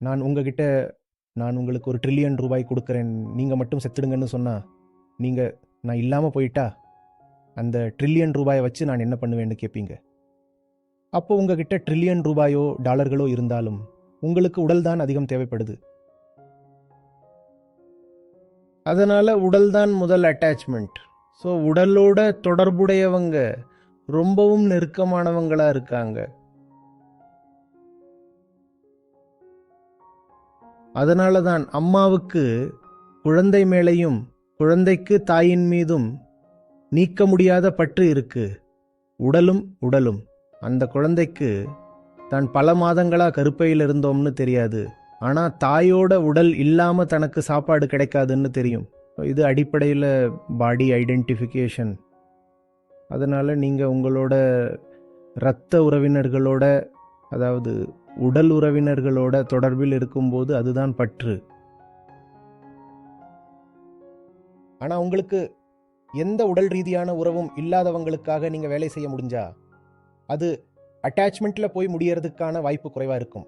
நான் உங்ககிட்ட நான் உங்களுக்கு ஒரு ட்ரில்லியன் ரூபாய் கொடுக்குறேன். நீங்கள் மட்டும் செத்துடுங்கன்னு சொன்னால் நீங்கள் நான் இல்லாமல் போயிட்டா அந்த ட்ரில்லியன் ரூபாயை வச்சு நான் என்ன பண்ணுவேன்னு கேட்பீங்க அப்போ உங்ககிட்ட ட்ரில்லியன் ரூபாயோ டாலர்களோ இருந்தாலும் உங்களுக்கு உடல் தான் அதிகம் தேவைப்படுது. அதனால் உடல் தான் முதல் அட்டாச்மெண்ட் ஸோ உடலோட தொடர்புடையவங்க ரொம்பவும் நெருக்கமானவங்களாக இருக்காங்க. அதனால தான் அம்மாவுக்கு குழந்தை மேலையும் குழந்தைக்கு தாயின் மீதும் நீக்க முடியாத பற்று இருக்கு. உடலும் உடலும். அந்த குழந்தைக்கு தான் பல மாதங்களா கருப்பையில் இருந்தோம்னு தெரியாது. ஆனால் தாயோட உடல் இல்லாமல் தனக்கு சாப்பாடு கிடைக்காதுன்னு தெரியும். இது அடிப்படையில் பாடி ஐடென்டிஃபிகேஷன் அதனால் நீங்கள் உங்களோட இரத்த உறவினர்களோட அதாவது உடல் உறவினர்களோட தொடர்பில் இருக்கும்போது அதுதான் பற்று. ஆனால் உங்களுக்கு எந்த உடல் ரீதியான உறவும் இல்லாதவங்களுக்காக நீங்கள் வேலை செய்ய முடிஞ்சா? அது அட்டாச்மெண்ட்டில் போய் முடியறதுக்கான வாய்ப்பு குறைவாக இருக்கும்.